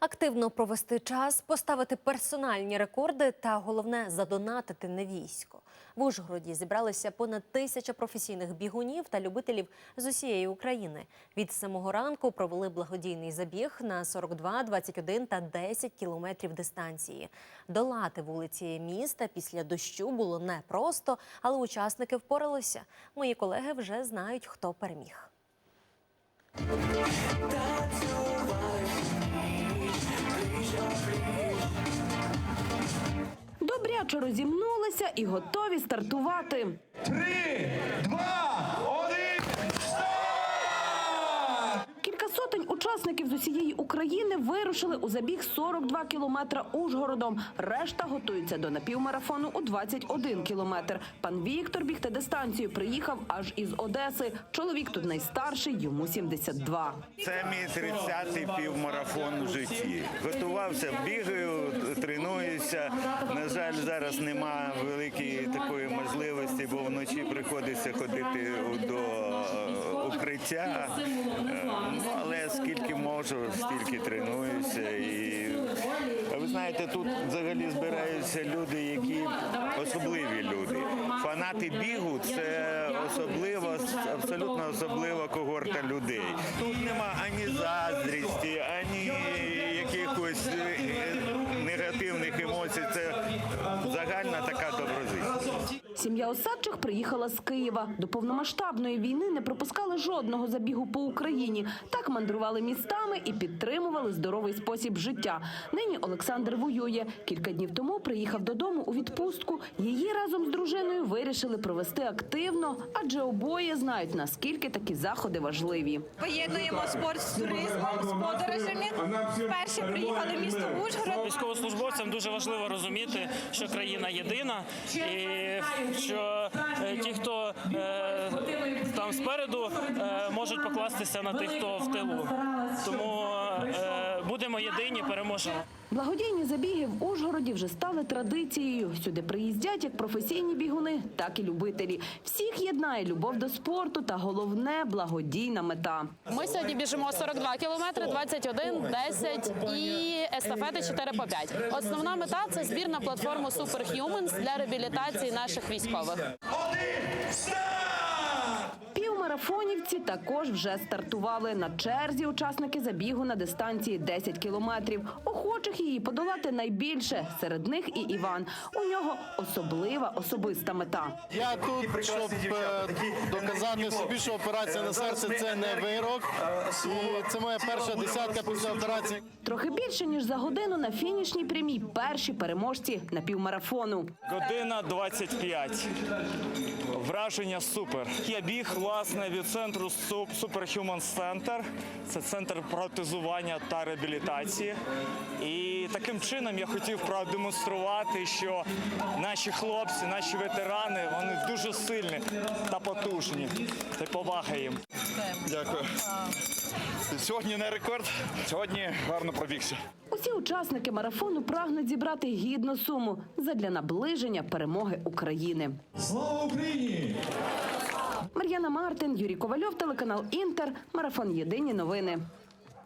Активно провести час, поставити персональні рекорди та головне задонатити на військо. В Ужгороді зібралися понад тисяча професійних бігунів та любителів з усієї України. Від самого ранку провели благодійний забіг на 42, 21 та 10 кілометрів дистанції. Долати вулиці міста після дощу було непросто, але учасники впоралися. Мої колеги вже знають, хто переміг. Добряче розімнулися і готові стартувати. Три, два, один, старт! Кілька сотень учасників з усієї України вирушили у забіг 42 кілометра Ужгородом. Решта готуються до напівмарафону у 21 кілометр. Пан Віктор бігти дистанцію приїхав аж із Одеси. Чоловік тут найстарший, йому 72. Це мій 30-й півмарафон у житті. Готувався, бігаю, тренуюся. На жаль, зараз нема великої такої можливості, бо вночі приходиться ходити до е, укриття. Е, Ну, але скільки можу, стільки тренуюся. І ви знаєте, тут взагалі збираються люди, які особливі люди. Фанати бігу це особлива, абсолютно особлива когорта людей. Тут нема ані заздрісті, Сім'я Осадчих приїхала з Києва. До повномасштабної війни не пропускали жодного забігу по Україні. Так мандрували містами і підтримували здоровий спосіб життя. Нині Олександр воює. Кілька днів тому приїхав додому у відпустку. Її разом з дружиною вирішили провести активно, адже обоє знають наскільки такі заходи важливі. Поєднуємо спорт з туризмом, з подорожами. Вперше приїхали в місто Ужгород. Військовослужбовцям дуже важливо розуміти, що країна єдина, і що е, ті, хто е, там спереду, е, можуть покластися на тих, хто в тилу. Е, єдині, переможемо. Благодійні забіги в Ужгороді вже стали традицією. Сюди приїздять як професійні бігуни, так і любителі. Всіх єднає любов до спорту та головне благодійна мета. Ми сьогодні біжимо 42 кілометри, 21, 10 і естафети 4 по 5. Основна мета це збір на платформу Superhumans для реабілітації наших військових. Один, старт! Півмарафонівці також вже стартували. На черзі учасники забігу на дистанції 10 кілометрів. Охочих її подолати найбільше. Серед них і Іван. У нього особлива особиста мета. Я тут, щоб е, доказати собі, що операція на серце це не вирок. І це моя перша десятка після операції. Трохи більше ніж за годину на фінішній прямій перші переможці на півмарафону. Година 25. Враження супер. Я біг власне від центру Superhuman Center. Це центр протезування та реабілітації. І таким чином я хотів продемонструвати, що наші хлопці, наші ветерани, вони дуже сильні та потужні. Та повага їм. Дякую. Сьогодні не рекорд, сьогодні гарно пробігся. Усі учасники марафону прагнуть зібрати гідну суму задля наближення перемоги України. Слава Україні! Мар'яна Мартин, Юрій Ковальов, телеканал Інтер, марафон Єдині новини.